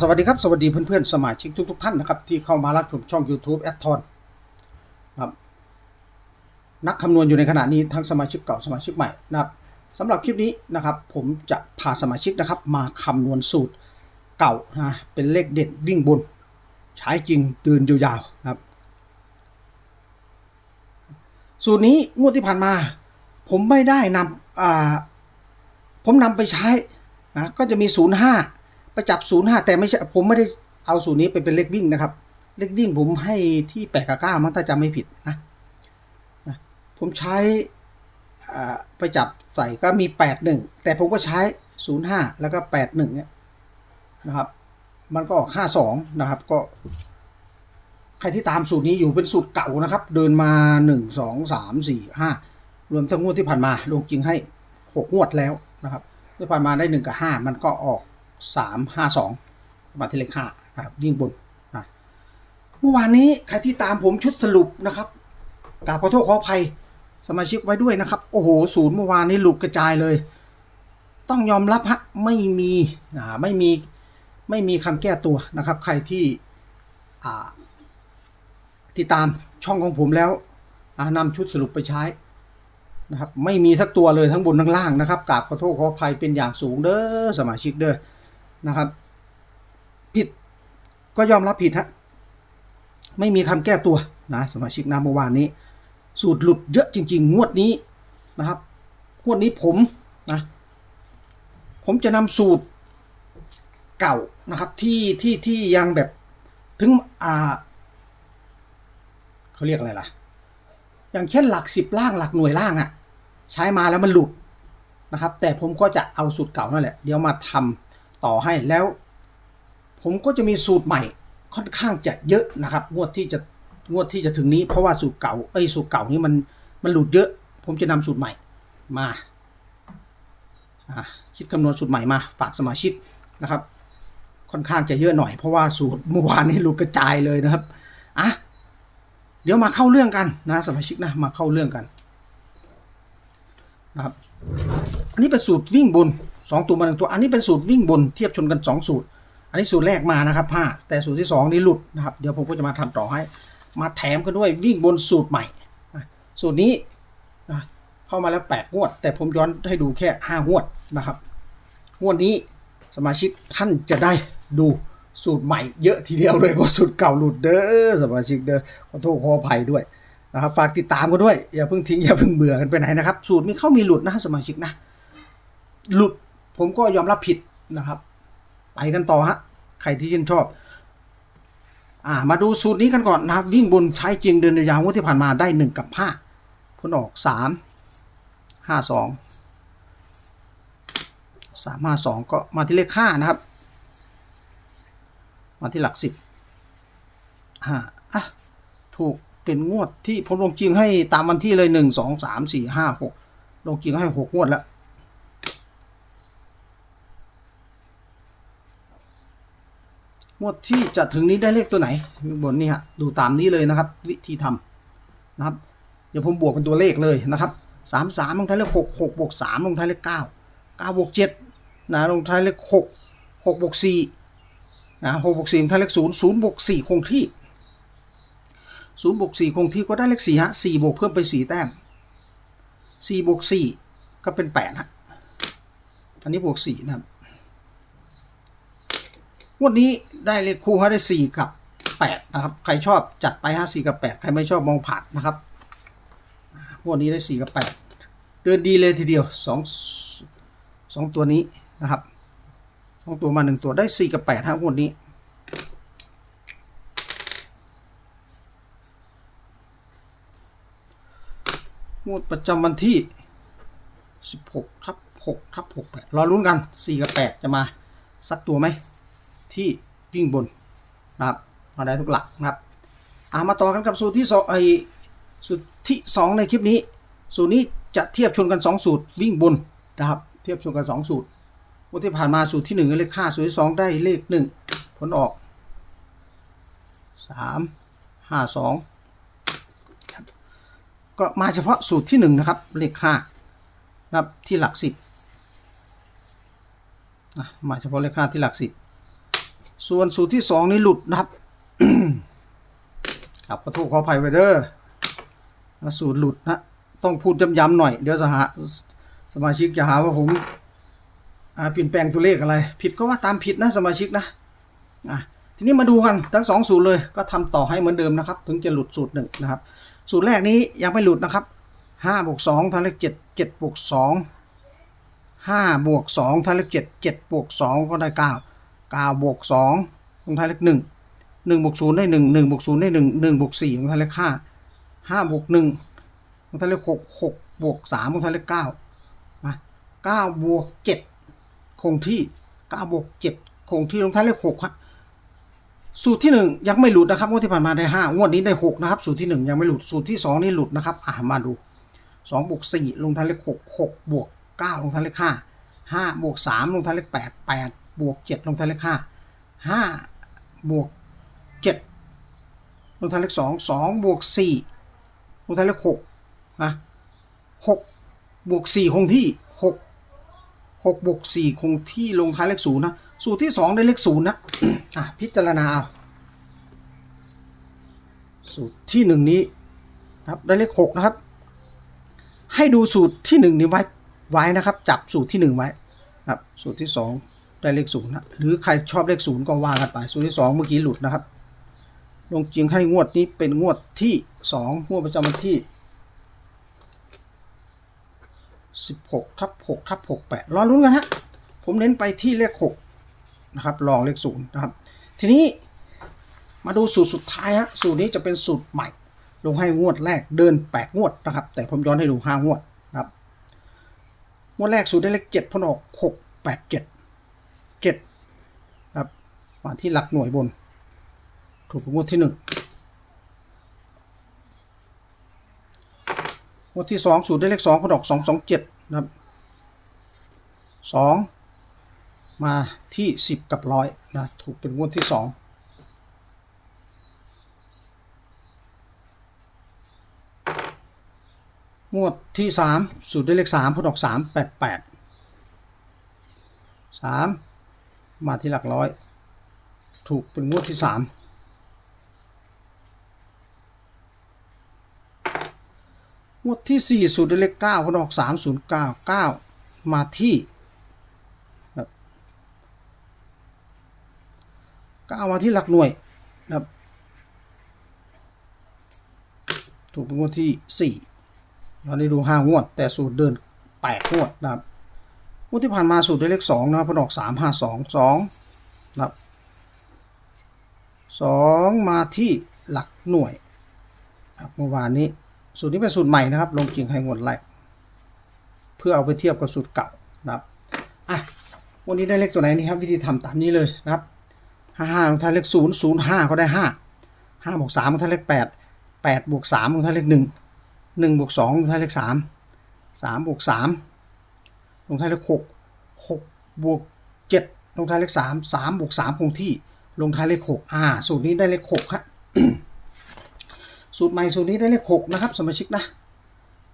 สวัสดีครับ สวัสดีเพื่อนๆ สมาชิกทุกๆท่านนะครับ ที่เข้ามารับชมช่อง YouTube แอดทอนครับนักคำนวณอยู่ในขณะนี้ทั้งสมาชิกเก่าสมาชิกใหม่นะครับสำหรับคลิปนี้นะครับ ผมจะพาสมาชิกนะครับ มาคำนวณสูตรเก่านะเป็นเลขเด็ดวิ่งบน ใช้จริงเดินยาวๆนะครับ สูตรนี้งวดที่ผ่านมา ผมไม่ได้นำผมนำไปใช้นะก็จะมี 05 ไปจับ05แต่ไม่ใช่ผมไม่ได้เอาสูตรนี้ไปเป็นเลขวิ่งนะครับ เลขวิ่งผมให้ที่8กับ9มั้งถ้าจำไม่ผิดนะนะผมใช้ไปจับใส่ก็มี81แต่ผมก็ใช้05แล้วก็81เนี่ยนะครับ มันก็ออก52นะครับก็ใครที่ตามสูตรนี้อยู่เป็นสูตรเก่านะครับ เดินมา1 2 3 4 5รวมทั้งงวดที่ผ่านมาลงจริงให้6งวดแล้วนะครับที่ผ่านมาได้1กับ5มันก็ออก 3 5 2มาที่เลข5นะครับยิ่งบนนะเมื่อวานนี้ใครที่ตามผมชุดสรุปนะครับกราบขอโทษขออภัยสมาชิกไว้ด้วยนะครับ โอ้โหศูนย์เมื่อวานนี้หลุดกระจายเลย ต้องยอมรับฮะไม่มีอ่าไม่มีไม่มีคำแก้ตัวนะครับ ใครที่ติดตามช่องของผมแล้วนำชุดสรุปไปใช้นะครับ ไม่มีสักตัวเลยทั้งบนทั้งล่างนะครับกราบขอโทษขออภัยเป็นอย่างสูงเด้อสมาชิกเด้อ นะครับ ผิดก็ยอมรับผิดฮะไม่มีคำแก้ตัวนะสมาชิกนะเมื่อวานนี้ สูตรหลุดเยอะจริง ๆ งวดนี้นะครับงวดนี้ผมนะผมจะนำสูตรเก่านะครับที่ที่ที่ยังแบบถึงอ่าเขาเรียกอะไรล่ะ อย่างเช่นหลักสิบล่างหลักหน่วยล่างอะ่ะ ใช้มาแล้วมันหลุดนะครับ แต่ผมก็จะเอาสูตรเก่านั่นแหละ เดี๋ยวมาทำ ต่อให้แล้ว ผมก็จะมีสูตรใหม่ค่อนข้างจะเยอะนะครับ งวดที่จะงวดที่จะถึงนี้เพราะว่าสูตรเก่าเอ้ยสูตรเก่านี้มันมันหลุดเยอะ ผมจะนำสูตรใหม่มาคิดคำนวณสูตรใหม่มาฝากสมาชิกนะครับ ค่อนข้างจะเยอะหน่อยเพราะว่าสูตรเมื่อวานนี้หลุดกระจายเลยนะครับอะเดี๋ยวมาเข้าเรื่องกันนะสมาชิกนะมาเข้าเรื่องกันนะครับ อันนี้เป็นสูตรวิ่งบน สองตัวมาหนึ่งตัว อันนี้เป็นสูตรวิ่งบนเทียบชนกันสองสูตร อันนี้สูตรแรกมานะครับห้าแต่สูตรที่สองนี่หลุดนะครับ เดี๋ยวผมก็จะมาทำต่อให้ มาแถมกันด้วยวิ่งบนสูตรใหม่ สูตรนี้เข้ามาแล้วแปดงวด แต่ผมย้อนให้ดูแค่ห้างวดนะครับ งวดนี้สมาชิกท่านจะได้ดูสูตรใหม่เยอะทีเดียวเลยเพราะสูตรเก่าหลุดเด้อสมาชิกเด้อขอโทษขออภัยด้วยนะครับฝากติดตามกันด้วย อย่าเพิ่งทิ้งอย่าเพิ่งเบื่อกันไปไหนนะครับ สูตรมีเข้ามีหลุดนะสมาชิกนะ หลุด ผมก็ยอมรับผิดนะครับ ไปกันต่อฮะ ใครที่ชื่นชอบ อ่า มาดูสูตรนี้กันก่อนนะครับ วิ่งบนใช้จริงเดินยาวงวดที่ผ่านมาได้หนึ่งกับห้าผลออกสามห้าสองสามห้าสองก็มาที่เลขห้านะครับ มาที่หลักสิบอ่าอะ ถูกเป็นงวดที่ผมลงจริงให้ตามวันที่เลยหนึ่งสองสามสี่ห้าหกลงจริงให้หกงวดแล้ว งวดที่จะถึงนี้ได้เลขตัวไหนบนนี่ฮะดูตามนี้เลยนะครับ วิธีทำนะครับ เดี๋ยวผมบวกเป็นตัวเลขเลยนะครับสามสามลงท้ายเลขหกหกบวกสามลงท้ายเลขเก้าเก้าบวกเจ็ดนะลงท้ายเลขหกหกบวกสี่นะหกบวกสี่ลงท้ายเลขศูนย์ศูนย์บวกสี่คงที่ศูนย์บวกสี่คงที่ก็ได้เลขสี่ฮะสี่บวกเพิ่มไปสี่แต้มสี่บวกสี่ก็เป็นแปดฮะอันนี้บวกสี่นะครับงวดนี้ ได้เลขคู่ให้ได้สี่กับแปดนะครับ ใครชอบจัดไปห้าสี่กับแปดใครไม่ชอบมองผ่านนะครับงวดนี้ได้สี่กับแปดเดินดีเลยทีเดียวสองสองตัวนี้นะครับสองตัวมาหนึ่งตัวได้สี่กับแปดฮะงวดนี้งวดประจำวันที่สิบหกทับหกทับหกแปดรอลุ้นกันสี่กับแปดจะมา สักตัวไหม ที่ วิ่งบนนะครับมาได้ทุกหลักนะครับอามาต่อกันกับสูตรที่สองไอสูตรที่สองในคลิปนี้ สูตรนี้จะเทียบชนกันสองสูตรวิ่งบนนะครับ เทียบชนกันสองสูตรวันที่ผ่านมาสูตรที่หนึ่งเลขห้าสูตรที่สองได้เลขหนึ่งผลออกสามห้าสองครับก็มาเฉพาะสูตรที่หนึ่งนะครับ เลขห้านะครับที่หลักสิบอะมาเฉพาะเลขห้าที่หลักสิบ ส่วนสูตรที่สองนี่หลุดนะครับครับขอโทษขออภัยไว้เด้อสูตรหลุดนะต้องพูดย้ำๆหน่อย เดี๋ยวสหสมาชิกจะหาว่าผมเปลี่ยนแปลงตัวเลขอะไร ผิดก็ว่าตามผิดนะสมาชิกนะะทีนี้มาดูกันทั้งสองสูตรเลยก็ทำต่อให้เหมือนเดิมนะครับ ถึงจะหลุดสูตรหนึ่งนะครับ สูตรแรกนี้ยังไม่หลุดนะครับห้าบวกสองเท่าเลขเจ็ดเจ็ดบวกสองห้าบวกสองเท่าเลขเจ็ดเจ็ดบวกสองก็ได้เก้า เก้าบวกสองลงท้ายเลขหนึ่งหนึ่งบวกศูนย์ได้หนึ่งหนึ่งบวกศูนย์ได้หนึ่งหนึ่งบวกสี่ลงท้ายเลขห้าห้าบวกหนึ่งลงท้ายเลขหกหกบวกสามลงท้ายเลขเก้ามาเก้าบวกเจ็ดคงที่เก้าบวกเจ็ดคงที่ลงท้ายเลขหกครับสูตรที่หนึ่งยังไม่หลุดนะครับงวดที่ผ่านมาได้ห้างวดนี้ได้หกนะครับสูตรที่หนึ่งยังไม่หลุดสูตรที่สองนี่หลุดนะครับอะมาดูสองบวกสี่ลงท้ายเลขหกหกบวกเก้าลงท้ายเลขห้าห้าบวกสามลงท้ายเลขแปดแปด บวกเจ็ดลงท้ายเลขห้าห้าบวกเจ็ดลงท้ายเลขสองสองบวกสี่ลงท้ายเลขหกนะหกบวกสี่คงที่หกหกบวกสี่คงที่ลงท้ายเลขศูนย์นะสูตรที่สองได้เลขศูนย์นะอะพิจารณาเอาสูตรที่หนึ่งนี้นะครับได้เลขหกนะครับ ให้ดูสูตรที่หนึ่งนี้ไว้ไว้นะครับ จับสูตรที่หนึ่งไว้ครับ สูตรที่สอง ได้เลขศูนย์นะหรือใครชอบเลขศูนย์ก็ว่ากันไปสูตรที่สองเมื่อกี้หลุดนะครับ ลงจริงให้งวดนี้เป็นงวดที่สองงวดประจำวันที่สิบหกทับหกทับหกแปดรอลุ้นกันฮะผมเน้นไปที่เลขหกนะครับลองเลขศูนย์นะครับ ทีนี้มาดูสูตรสุดท้ายฮะสูตรนี้จะเป็นสูตรใหม่ ลงให้งวดแรกเดินแปดงวดนะครับ แต่ผมย้อนให้ดูห้างวดนะครับงวดแรกสูตรได้เลขเจ็ดพนออกหกแปดเจ็ด เจ็ดครับมาที่หลักหน่วยบน ถูกเป็นงวดที่หนึ่งงวดที่สองสูตรได้เลขสองพนออกสองสองเจ็ดนะครับสองมาที่ 10 กับร้อยนะถูกเป็นงวดที่ 2งวดที่ 3 สูตรได้เลข3พอดอก 3 8 8 3 มาที่หลักร้อย ถูกเป็นงวดที่3งวดที่4สูตรได้เลข9พออก3 0 9 9มาที่ก็เอามาที่หลักหน่วยนะครับ ถูกเป็นงวดที่สี่ย้อนได้ดูห้างวด แต่สูตรเดินแปดงวดนะครับ งวดที่ผ่านมาสูตรได้เลขสองนะครับพออกสามห้าสองสองนะครับสองมาที่หลักหน่วยครับเมื่อวานนี้สูตรนี้เป็นสูตรใหม่นะครับ ลงจริงให้งวดแรกเพื่อเอาไปเทียบกับสูตรเก่านะครับอะวันนี้ได้เลขตัวไหนนี่ครับวิธีทำตามนี้เลยนะครับห้าห้าลงท้ายเลขศูนย์ศูนย์ห้าก็ได้ห้าห้าบวกสามลงท้ายเลขแปดแปดบวกสามลงท้ายเลขหนึ่งหนึ่งบวกสองลงท้ายเลขสามสามบวกสาม ลงท้ายเลขหกหกบวกเจ็ดลงท้ายเลขสามสามบวกสามคงที่ ลงท้ายเลขหกอ่า สูตรนี้ได้เลขหกครับสูตรใหม่สูตรนี้ได้เลขหกนะครับ สมาชิกนะ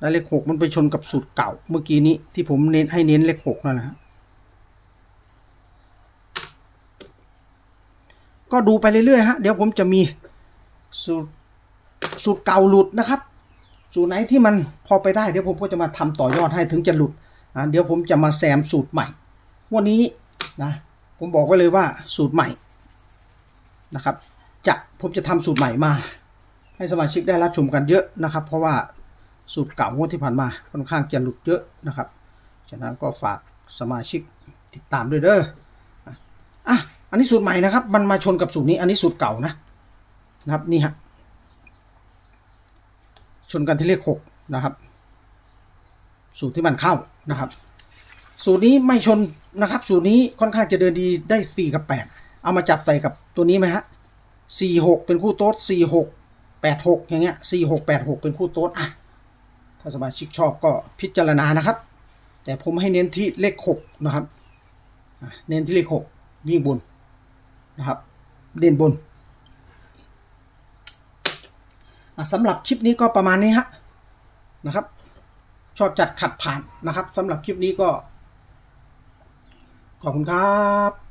ได้เลขหกมันไปชนกับสูตรเก่าเมื่อกี้นี้ที่ผมเน้นให้เน้นเลขหกนั่นนะฮะก็ดูไปเรื่อยๆฮะเดี๋ยวผมจะมีสูตรสูตรเก่าหลุดนะครับ สูตรไหนที่มันพอไปได้เดี๋ยวผมก็จะมาทำต่อยอดให้ถึงจะหลุด อ่าเดี๋ยวผมจะมาแซมสูตรใหม่วันนี้นะผมบอกไว้เลยว่าสูตรใหม่นะครับจะผมจะทำสูตรใหม่มา ให้สมาชิกได้รับชมกันเยอะนะครับ เพราะว่าสูตรเก่างวดที่ผ่านมาค่อนข้างจะหลุดเยอะนะครับฉะนั้นก็ฝากสมาชิกติดตามด้วยเด้ออะอันนี้สูตรใหม่นะครับ มันมาชนกับสูตรนี้ อันนี้สูตรเก่านะนะครับนี่ฮะชนกันที่เลขหกนะครับ สูตรที่มันเข้านะครับ สูตรนี้ไม่ชนนะครับ สูตรนี้ค่อนข้างจะเดินดีได้สี่กับแปดเอามาจับใส่กับตัวนี้ไหมฮะสี่หกเป็นคู่โต๊ดสี่หกแปดหกอย่างเงี้ยสี่หกแปดหกเป็นคู่โต๊ดอะถ้าสมาชิกชอบก็พิจารณานะครับ แต่ผมให้เน้นที่เลขหกนะครับเน้นที่เลขหกวิ่งบนนะครับ เด่นบนสำหรับคลิปนี้ก็ประมาณนี้ฮะนะครับ ชอบจัดขัดผ่านนะครับสำหรับคลิปนี้ก็ ขอบคุณครับ